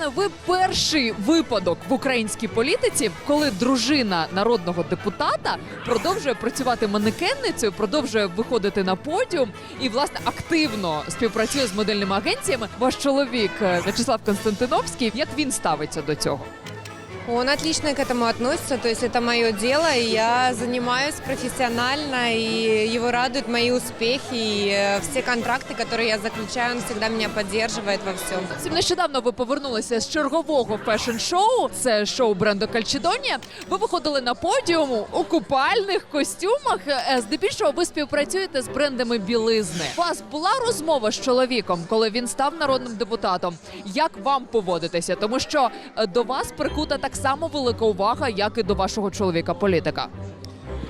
мене, ви перший випадок в українській політиці, коли дружина народного депутата продовжує працювати манекенницею, продовжує виходити на подіум і власне активно співпрацює з модельними агенціями. Ваш чоловік е, В'ячеслав Константиновський. Як він ставиться до цього? Он отлично к этому относится, то есть это мое дело, и я занимаюсь профессионально, и его радуют мои успехи, и э, все контракты, которые я заключаю, он всегда меня поддерживает во всем. Зовсім нещодавно ви повернулися з чергового фешн-шоу. Це шоу бренду Кальчидонія. Ви виходили на подіум у купальних костюмах. Е, Здебільшого ви співпрацюєте з брендами білизни. У вас була розмова з чоловіком, коли він став народним депутатом. Як вам поводитися? Тому що е, до вас прикута так само велика увага, як і до вашого чоловіка, політика.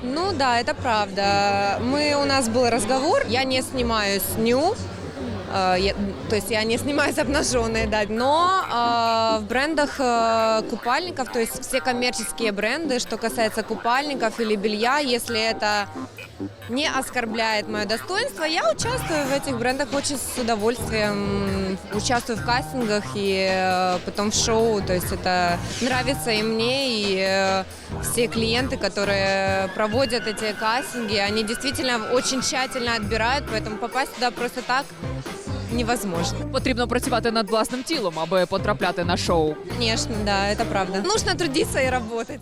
Ну да, это правда. Мы, у нас был разговор, я не снимаюсь ню, э, Я- то есть я не снимаюсь обнаженной, да, но э, в брендах э, купальников, то есть все коммерческие бренды, что касается купальников или белья, если это не оскорбляет мое достоинство, я участвую в этих брендах очень с удовольствием, участвую в кастингах и э, потом в шоу, то есть это нравится и мне, и э, все клиенты, которые проводят эти кастинги, они действительно очень тщательно отбирают, поэтому попасть туда просто так невозможно. Потрібно працювати над власним тілом, аби потрапляти на шоу. Конечно, да, это правда. Нужно трудиться и работать.